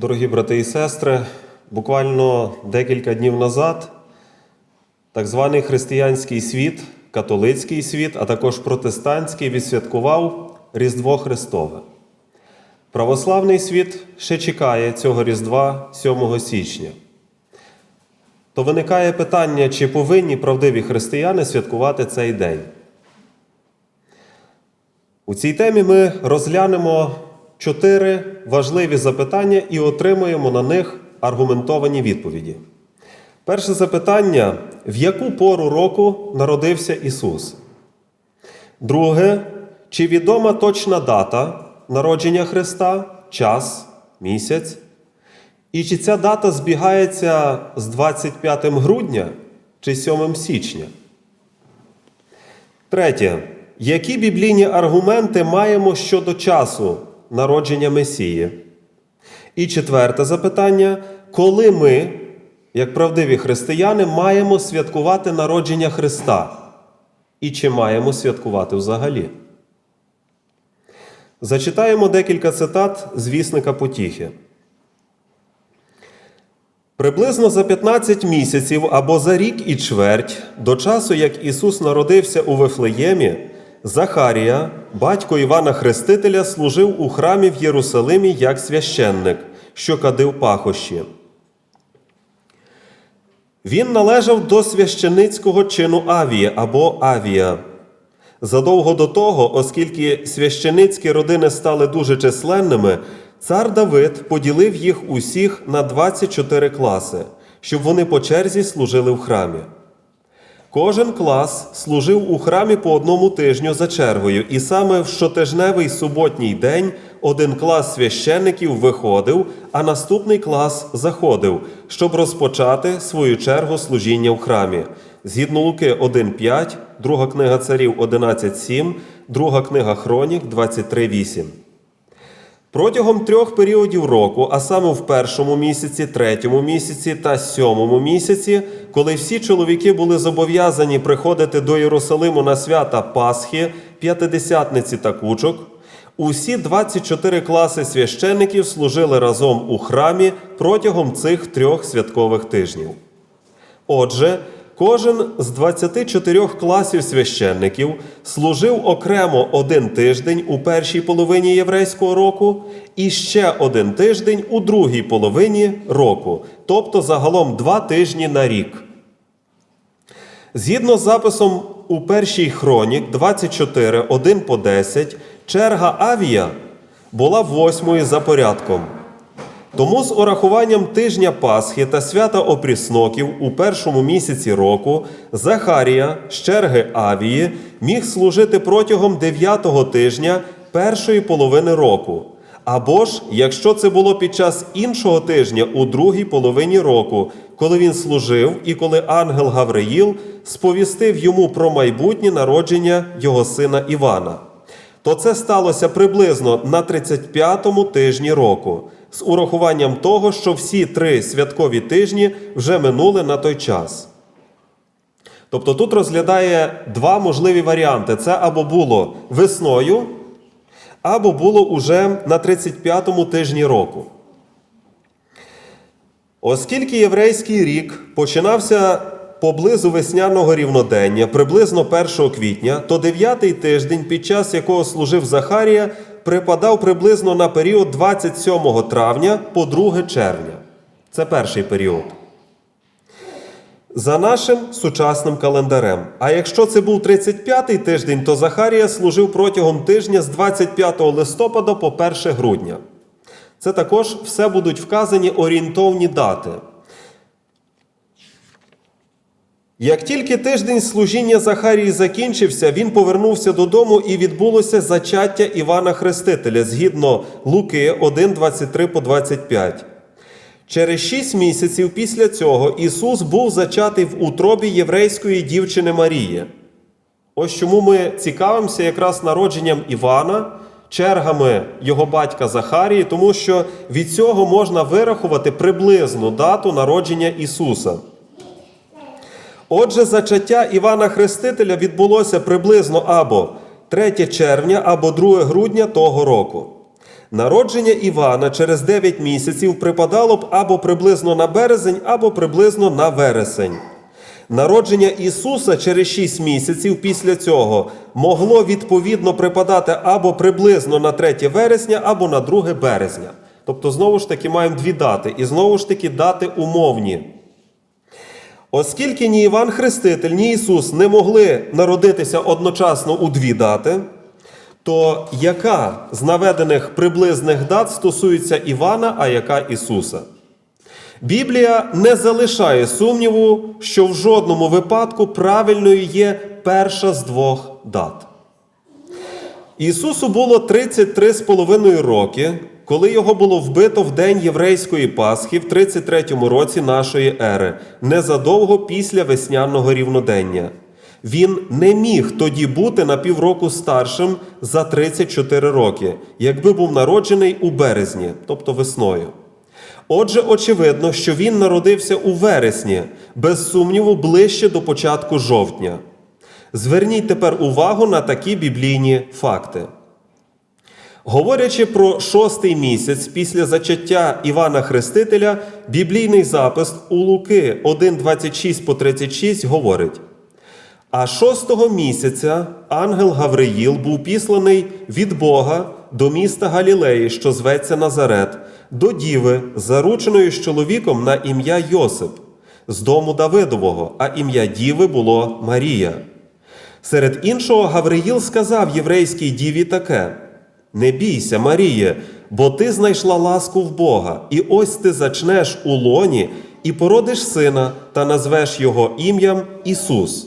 Дорогі брати і сестри, буквально декілька днів назад так званий християнський світ, католицький світ, а також протестантський відсвяткував Різдво Христове. Православний світ ще чекає цього Різдва 7 січня. То виникає питання, чи повинні правдиві християни святкувати цей день. У цій темі ми розглянемо чотири важливі запитання і отримуємо на них аргументовані відповіді. Перше запитання: в яку пору року народився Ісус? Друге, чи відома точна дата народження Христа, час, місяць? І чи ця дата збігається з 25 грудня чи 7 січня? Третє. Які біблійні аргументи маємо щодо часу народження Месії? І четверте запитання: коли ми, як правдиві християни, маємо святкувати народження Христа? І чи маємо святкувати взагалі? Зачитаємо декілька цитат з вісника Потіхи. Приблизно за 15 місяців або за рік і чверть до часу, як Ісус народився у Вифлеємі, Захарія, батько Івана Хрестителя, служив у храмі в Єрусалимі як священник, що кадив пахощі. Він належав до священицького чину Авії або Авія. Задовго до того, оскільки священицькі родини стали дуже численними, цар Давид поділив їх усіх на 24 класи, щоб вони по черзі служили в храмі. Кожен клас служив у храмі по одному тижню за чергою, і саме в щотижневий суботній день один клас священників виходив, а наступний клас заходив, щоб розпочати свою чергу служіння в храмі. Згідно Луки 1.5, друга книга царів 11.7, друга книга Хронік 23.8. Протягом трьох періодів року, а саме в першому місяці, третьому місяці та сьомому місяці, коли всі чоловіки були зобов'язані приходити до Єрусалиму на свята Пасхи, П'ятидесятниці та кучок, усі 24 класи священників служили разом у храмі протягом цих трьох святкових тижнів. Отже, кожен з 24 класів священників служив окремо один тиждень у першій половині єврейського року і ще один тиждень у другій половині року, тобто загалом два тижні на рік. Згідно з записом у першій хронік 24, 1 по 10, черга Авія була восьмою за порядком. Тому з урахуванням тижня Пасхи та свята опрісноків у першому місяці року Захарія з черги Авії міг служити протягом дев'ятого тижня першої половини року. Або ж, якщо це було під час іншого тижня у другій половині року, коли він служив і коли ангел Гавриїл сповістив йому про майбутнє народження його сина Івана то це сталося приблизно на 35-му тижні року, з урахуванням того, що всі три святкові тижні вже минули на той час. Тобто тут розглядає два можливі варіанти: це або було весною, або було уже на 35-му тижні року. Оскільки єврейський рік починався поблизу весняного рівнодення, приблизно 1 квітня, то дев'ятий тиждень, під час якого служив Захарія, припадав приблизно на період 27 травня по 2 червня. Це перший період. За нашим сучасним календарем. А якщо це був 35-й тиждень, то Захарія служив протягом тижня з 25 листопада по 1 грудня. Це також все будуть вказані орієнтовні дати. Як тільки тиждень служіння Захарії закінчився, він повернувся додому і відбулося зачаття Івана Хрестителя згідно Луки 1, 23 по 25. Через шість місяців після цього Ісус був зачатий в утробі єврейської дівчини Марії. Ось чому ми цікавимося якраз народженням Івана, чергами його батька Захарії, тому що від цього можна вирахувати приблизну дату народження Ісуса. Отже, зачаття Івана Хрестителя відбулося приблизно або 3 червня, або 2 грудня того року. Народження Івана через 9 місяців припадало б або приблизно на березень, або приблизно на вересень. Народження Ісуса через 6 місяців після цього могло відповідно припадати або приблизно на 3 вересня, або на 2 березня. Тобто, знову ж таки, маємо дві дати, і знову ж таки дати умовні. Оскільки ні Іван Хреститель, ні Ісус не могли народитися одночасно у дві дати, то яка з наведених приблизних дат стосується Івана, а яка Ісуса? Біблія не залишає сумніву, що в жодному випадку правильною є перша з двох дат. Ісусу було 33 з половиною роки, коли його було вбито в день єврейської Пасхи в 33-му році нашої ери, незадовго після весняного рівнодення. Він не міг тоді бути на півроку старшим за 34 роки, якби був народжений у березні, тобто весною. Отже, очевидно, що він народився у вересні, без сумніву, ближче до початку жовтня. Зверніть тепер увагу на такі біблійні факти. Говорячи про шостий місяць після зачаття Івана Хрестителя, біблійний запис у Луки 1.26 по 36 говорить: А шостого місяця ангел Гавриїл був післаний від Бога до міста Галілеї, що зветься Назарет, до діви, зарученої з чоловіком на ім'я Йосип, з дому Давидового, а ім'я діви було Марія. Серед іншого Гавриїл сказав єврейській діві таке: Не бійся, Маріє, бо ти знайшла ласку в Бога, і ось ти зачнеш у лоні і породиш сина та назвеш його ім'ям Ісус.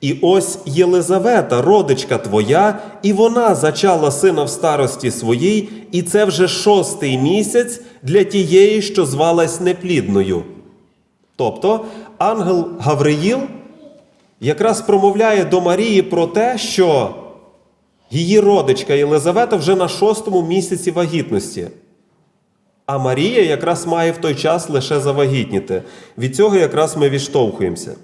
І ось Єлизавета, родичка твоя, і вона зачала сина в старості своїй, і це вже шостий місяць для тієї, що звалась неплідною. Тобто ангел Гавриїл якраз промовляє до Марії про те, що її родичка Єлизавета вже на шостому місяці вагітності. А Марія якраз має в той час лише завагітніти. Від цього якраз ми відштовхуємося.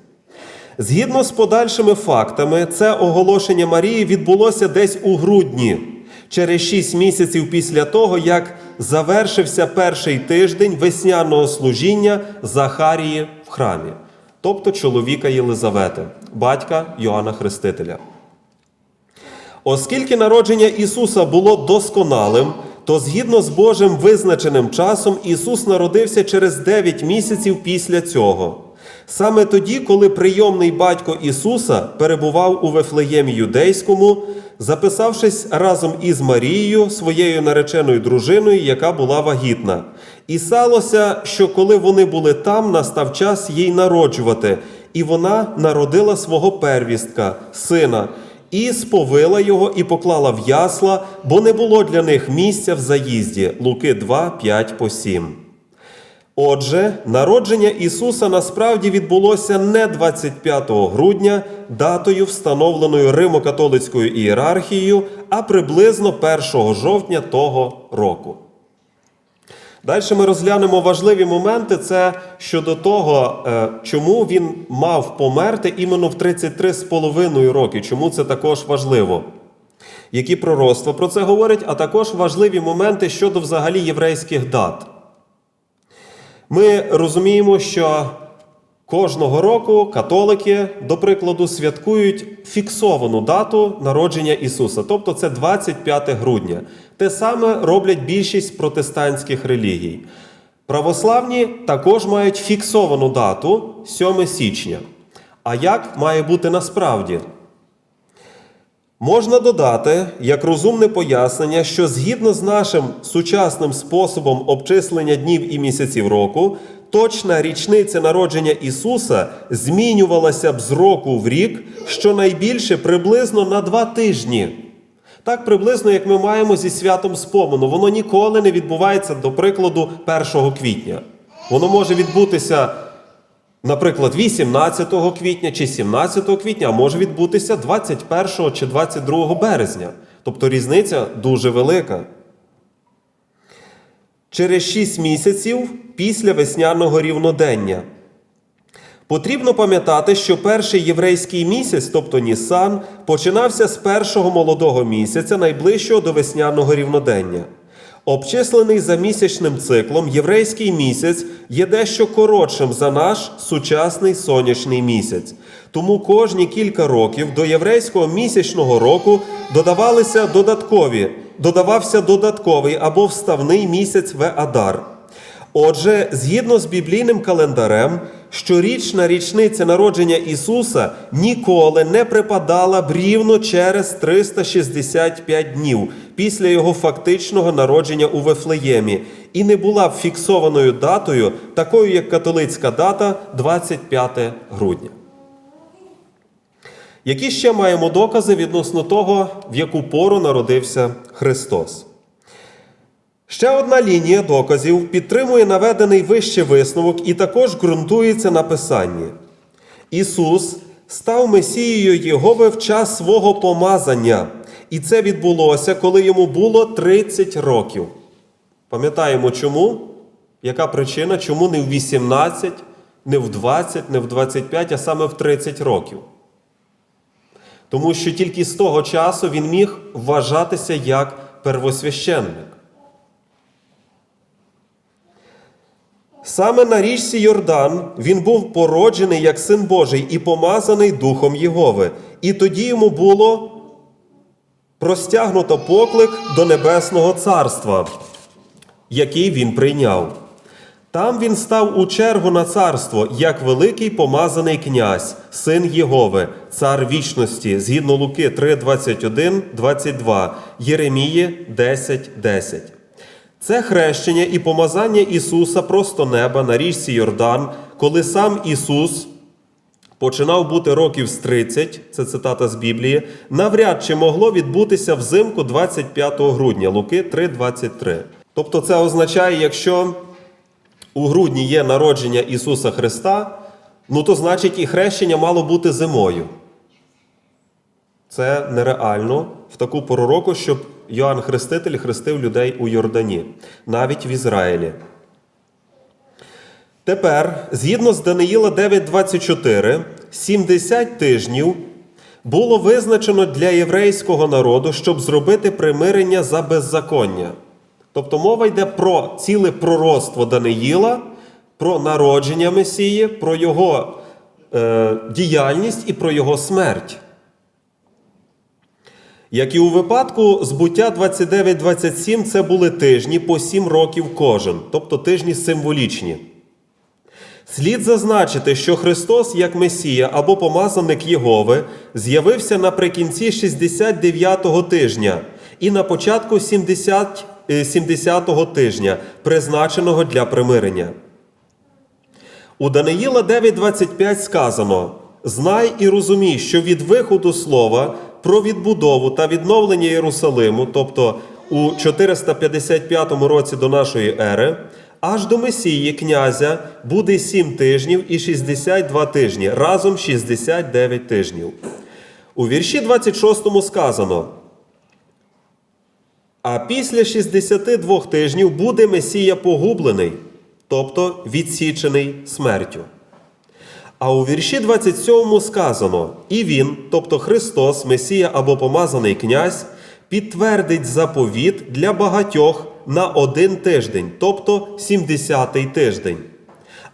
Згідно з подальшими фактами, це оголошення Марії відбулося десь у грудні, через 6 місяців після того, як завершився перший тиждень весняного служіння Захарії в храмі, тобто чоловіка Єлизавети, батька Йоанна Хрестителя. Оскільки народження Ісуса було досконалим, то згідно з Божим визначеним часом Ісус народився через 9 місяців після цього. Саме тоді, коли прийомний батько Ісуса перебував у Вифлеємі Юдейському, записавшись разом із Марією, своєю нареченою дружиною, яка була вагітна. І сталося, що коли вони були там, настав час їй народжувати, і вона народила свого первістка, сина, і сповила його і поклала в ясла, бо не було для них місця в заїзді. Луки 2, 5 по 7. Отже, народження Ісуса насправді відбулося не 25 грудня, датою, встановленою Римо-католицькою ієрархією, а приблизно 1 жовтня того року. Далі ми розглянемо важливі моменти. Це щодо того, е, чому він мав померти іменно в 33,5 роки. Чому це також важливо? Які пророцтва про це говорять, а також важливі моменти щодо взагалі єврейських дат. Ми розуміємо, що кожного року католики, до прикладу, святкують фіксовану дату народження Ісуса, тобто це 25 грудня. Те саме роблять більшість протестантських релігій. Православні також мають фіксовану дату 7 січня. А як має бути насправді? Можна додати як розумне пояснення, що згідно з нашим сучасним способом обчислення днів і місяців року, точна річниця народження Ісуса змінювалася б з року в рік щонайбільше приблизно на два тижні. Так приблизно, як ми маємо зі святом спомену, воно ніколи не відбувається, до прикладу, 1 квітня. Воно може відбутися Наприклад, 18 квітня чи 17 квітня, а може відбутися 21 чи 22 березня. Тобто різниця дуже велика. Через 6 місяців після весняного рівнодення. Потрібно пам'ятати, що перший єврейський місяць, тобто Нісан, починався з першого молодого місяця, найближчого до весняного рівнодення. Обчислений за місячним циклом, єврейський місяць є дещо коротшим за наш сучасний сонячний місяць. Тому кожні кілька років до єврейського місячного року додавалися додаткові, додавався додатковий або вставний місяць Веадар. Отже, згідно з біблійним календарем, щорічна річниця народження Ісуса ніколи не припадала б рівно через 365 днів після його фактичного народження у Вифлеємі і не була б фіксованою датою, такою як католицька дата 25 грудня. Які ще маємо докази відносно того, в яку пору народився Христос? Ще одна лінія доказів підтримує наведений вище висновок і також ґрунтується на писанні. Ісус став Месією Єгови в час свого помазання, і це відбулося, коли йому було 30 років. Пам'ятаємо чому? Яка причина? Чому не в 18, не в 20, не в 25, а саме в 30 років? Тому що тільки з того часу він міг вважатися як первосвященник. Саме на річці Йордан він був породжений як син Божий і помазаний Духом Єгови. І тоді йому було простягнуто поклик до Небесного Царства, який він прийняв. Там він став у чергу на царство, як великий помазаний князь, син Єгови, цар вічності, згідно Луки 3, 21, 22, Єремії 10, 10. Це хрещення і помазання Ісуса просто неба на річці Йордан, коли сам Ісус починав бути років з 30, це цитата з Біблії, навряд чи могло відбутися взимку 25 грудня, Луки 3,23. Тобто це означає, якщо у грудні є народження Ісуса Христа, ну то значить і хрещення мало бути зимою. Це нереально в таку пору року, щоб Йоанн Хреститель хрестив людей у Йордані, навіть в Ізраїлі. Тепер, згідно з Даниїла 9.24, 70 тижнів було визначено для єврейського народу, щоб зробити примирення за беззаконня. Тобто мова йде про ціле пророцтво Даниїла, про народження Месії, про його е, діяльність і про його смерть. Як і у випадку збуття 29-27, це були тижні по 7 років кожен, тобто тижні символічні. Слід зазначити, що Христос, як Месія або помазаник Єгови, з'явився наприкінці 69-го тижня і на початку 70, е, 70-го тижня, призначеного для примирення. У Даниїла 9.25 сказано: Знай і розумій, що від виходу слова про відбудову та відновлення Єрусалиму, тобто у 455 році до нашої ери, аж до Месії князя буде 7 тижнів і 62 тижні, разом 69 тижнів. У вірші 26 сказано: а після 62 тижнів буде Месія погублений, тобто відсічений смертю. А у вірші 27 сказано: І він, тобто Христос, Месія або помазаний князь, підтвердить заповіт для багатьох на один тиждень, тобто 70-й тиждень.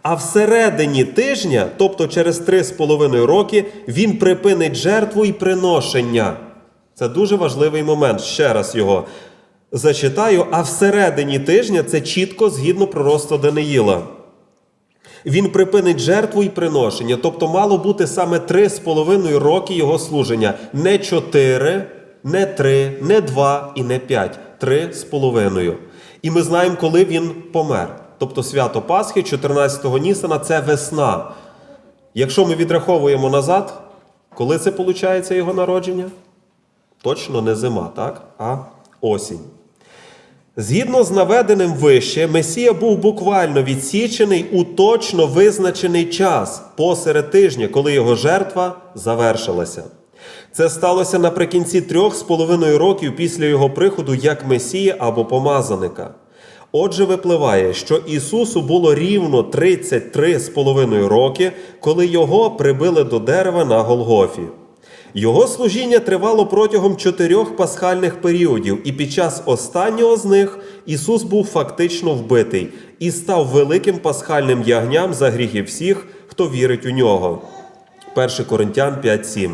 А всередині тижня, тобто через 3,5 роки, він припинить жертву і приношення. Це дуже важливий момент. Ще раз його зачитаю. А всередині тижня це чітко згідно пророцтва Даниїла. Він припинить жертву і приношення, тобто мало бути саме три з половиною роки його служення. Не чотири, не три, не два і не п'ять. Три з половиною. І ми знаємо, коли він помер. Тобто свято Пасхи, 14-го Нісана, це весна. Якщо ми відраховуємо назад, коли це виходить його народження? Точно не зима, так? А осінь. Згідно з наведеним вище, Месія був буквально відсічений у точно визначений час посеред тижня, коли його жертва завершилася. Це сталося наприкінці трьох з половиною років після його приходу як Месія або помазаника. Отже, випливає, що Ісусу було рівно 33 з половиною роки, коли його прибили до дерева на Голгофі. Його служіння тривало протягом чотирьох пасхальних періодів, і під час останнього з них Ісус був фактично вбитий і став великим пасхальним ягням за гріхи всіх, хто вірить у нього. 1 Коринтян 5.7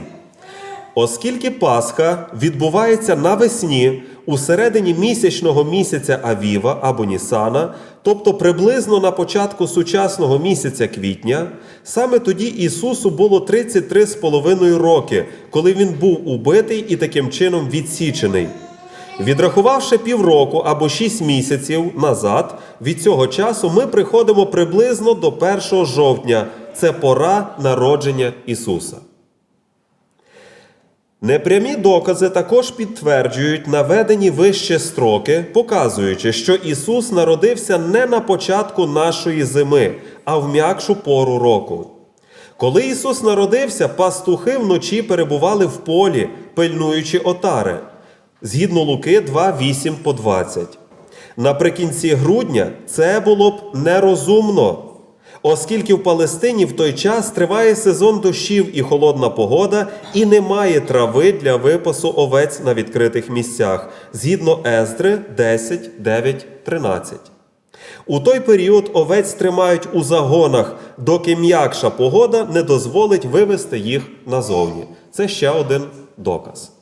Оскільки Пасха відбувається навесні у середині місячного місяця Авіва або Нісана, тобто приблизно на початку сучасного місяця квітня, саме тоді Ісусу було 33,5 роки, коли він був убитий і таким чином відсічений. Відрахувавши півроку або 6 місяців назад, від цього часу ми приходимо приблизно до 1 жовтня. Це пора народження Ісуса. Непрямі докази також підтверджують наведені вище строки, показуючи, що Ісус народився не на початку нашої зими, а в м'якшу пору року. Коли Ісус народився, пастухи вночі перебували в полі, пильнуючи отари. Згідно Луки 2, 8 по 20. Наприкінці грудня це було б нерозумно, оскільки в Палестині в той час триває сезон дощів і холодна погода, і немає трави для випасу овець на відкритих місцях, згідно Ездри 10, 9, 13. У той період овець тримають у загонах, доки м'якша погода не дозволить вивести їх назовні. Це ще один доказ.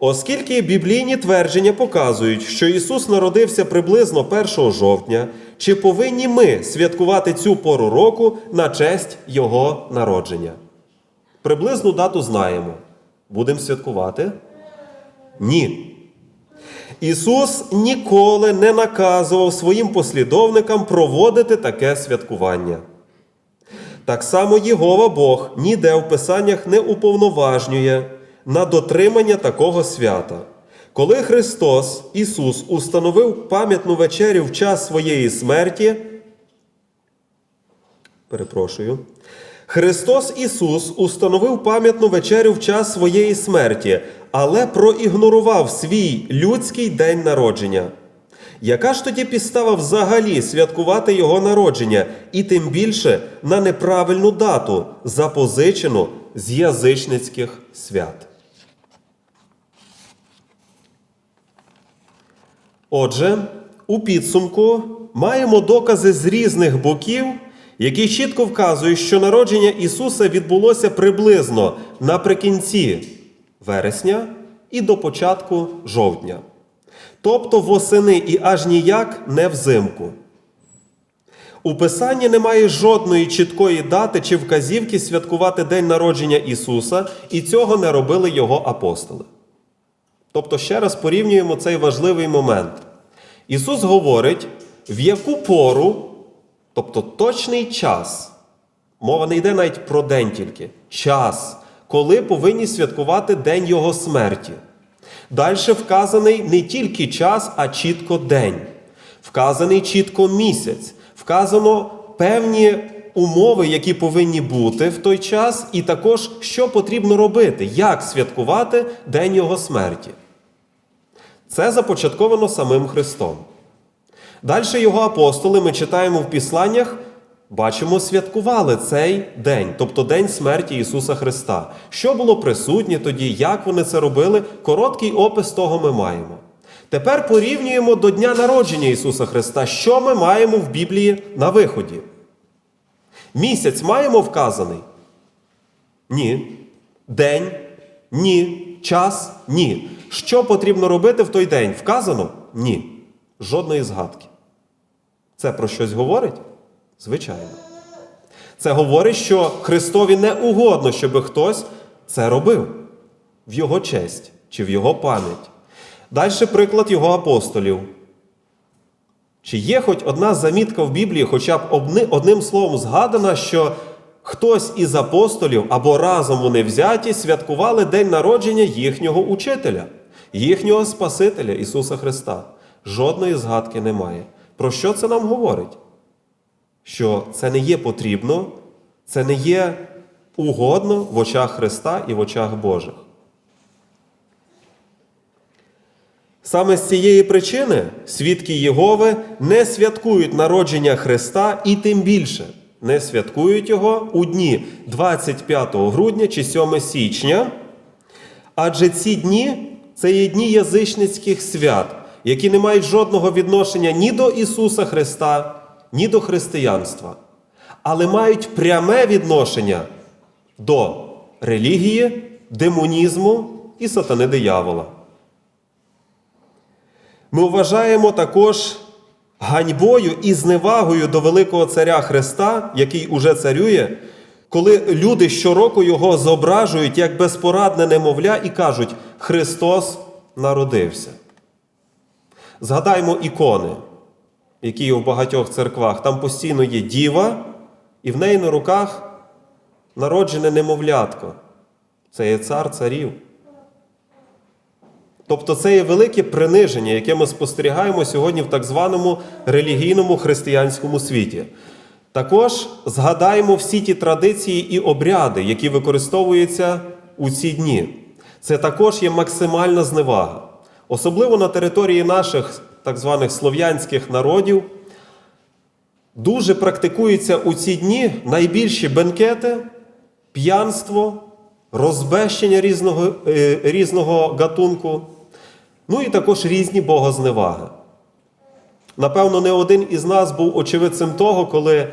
Оскільки біблійні твердження показують, що Ісус народився приблизно 1 жовтня, чи повинні ми святкувати цю пору року на честь Його народження? Приблизну дату знаємо. Будемо святкувати? Ні. Ісус ніколи не наказував своїм послідовникам проводити таке святкування. Так само Єгова Бог ніде в Писаннях не уповноважнює на дотримання такого свята. Коли Христос, Ісус, установив пам'ятну вечерю в час своєї смерті, перепрошую, Христос Ісус установив пам'ятну вечерю в час своєї смерті, але проігнорував свій людський день народження. Яка ж тоді підстава взагалі святкувати його народження, і тим більше на неправильну дату, запозичену з язичницьких свят? Отже, у підсумку маємо докази з різних боків, які чітко вказують, що народження Ісуса відбулося приблизно наприкінці вересня і до початку жовтня. Тобто восени і аж ніяк не взимку. У Писанні немає жодної чіткої дати чи вказівки святкувати День народження Ісуса, і цього не робили Його апостоли. Тобто, ще раз порівнюємо цей важливий момент. Ісус говорить, в яку пору, тобто точний час, мова не йде навіть про день тільки, час, коли повинні святкувати День Його смерті. Далі вказаний не тільки час, а чітко день. Вказаний чітко місяць. Вказано певні умови, які повинні бути в той час, і також, що потрібно робити, як святкувати День Його смерті. Це започатковано самим Христом. Далі його апостоли ми читаємо в Післаннях, бачимо, святкували цей день, тобто День смерті Ісуса Христа. Що було присутнє тоді, як вони це робили? Короткий опис того ми маємо. Тепер порівнюємо до Дня народження Ісуса Христа, що ми маємо в Біблії на виході. Місяць маємо вказаний? Ні. День? Ні. Час? Ні. Що потрібно робити в той день? Вказано? Ні. Жодної згадки. Це про щось говорить? Звичайно. Це говорить, що Христові не угодно, щоб хтось це робив в Його честь чи в Його пам'ять. Далі приклад Його апостолів. Чи є хоч одна замітка в Біблії, хоча б одним словом згадана, що хтось із апостолів або разом вони взяті святкували день народження їхнього учителя, їхнього Спасителя Ісуса Христа? Жодної згадки немає. Про що це нам говорить? Що це не є потрібно, це не є угодно в очах Христа і в очах Божих. Саме з цієї причини свідки Єгови не святкують народження Христа і тим більше не святкують його у дні 25 грудня чи 7 січня. Адже ці дні це є дні язичницьких свят, які не мають жодного відношення ні до Ісуса Христа, ні до християнства, але мають пряме відношення до релігії, демонізму і сатани диявола. Ми вважаємо також ганьбою і зневагою до великого царя Христа, який уже царює, коли люди щороку його зображують як безпорадне немовля і кажуть: Христос народився. Згадаймо ікони, які є в багатьох церквах. Там постійно є діва, і в неї на руках народжене немовлятко. Це є цар царів. Тобто це є велике приниження, яке ми спостерігаємо сьогодні в так званому релігійному християнському світі. Також згадаємо всі ті традиції і обряди, які використовуються у ці дні. Це також є максимальна зневага. Особливо на території наших так званих слов'янських народів дуже практикуються у ці дні найбільші бенкети, п'янство, розбещення різного, е, різного гатунку, ну і також різні богозневаги. Напевно, не один із нас був очевидцем того, коли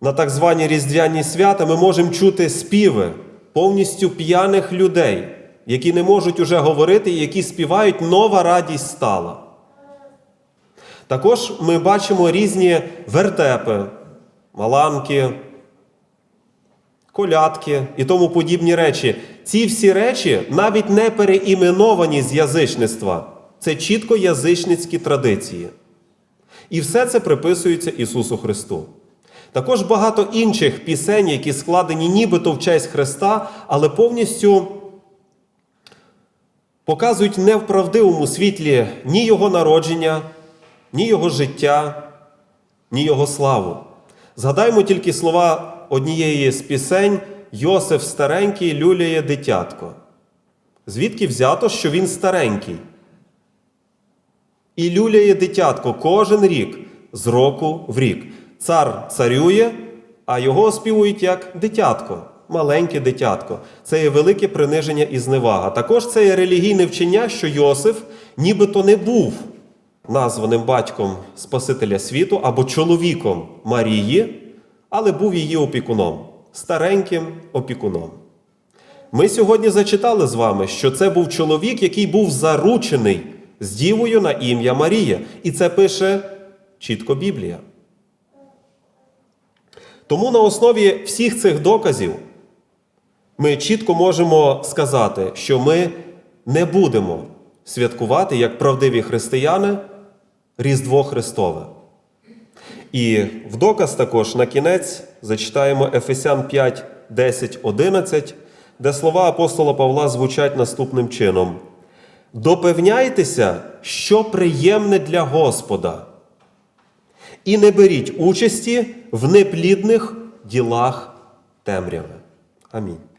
на так звані різдвяні свята ми можемо чути співи повністю п'яних людей, які не можуть уже говорити і які співають нова радість стала. Також ми бачимо різні вертепи, маланки, колядки і тому подібні речі. Ці всі речі навіть не переіменовані з язичництва. Це чітко язичницькі традиції. І все це приписується Ісусу Христу. Також багато інших пісень, які складені нібито в честь Христа, але повністю показують не в правдивому світлі ні Його народження, ні Його життя, ні Його славу. Згадаймо тільки слова однієї з пісень Йосиф старенький люляє дитятко. Звідки взято, що він старенький? І люляє дитятко кожен рік з року в рік. Цар царює, а його оспівують як дитятко, маленьке дитятко. Це є велике приниження і зневага. Також це є релігійне вчення, що Йосиф нібито не був названим батьком Спасителя світу або чоловіком Марії, але був її опікуном, стареньким опікуном. Ми сьогодні зачитали з вами, що це був чоловік, який був заручений з дівою на ім'я Марія. І це пише чітко Біблія. Тому на основі всіх цих доказів ми чітко можемо сказати, що ми не будемо святкувати як правдиві християни Різдво Христове. І в доказ також на кінець зачитаємо Ефесян 5, 10, 11, де слова апостола Павла звучать наступним чином: Допевняйтеся, що приємне для Господа, і не беріть участі в неплідних ділах темряви. Амінь.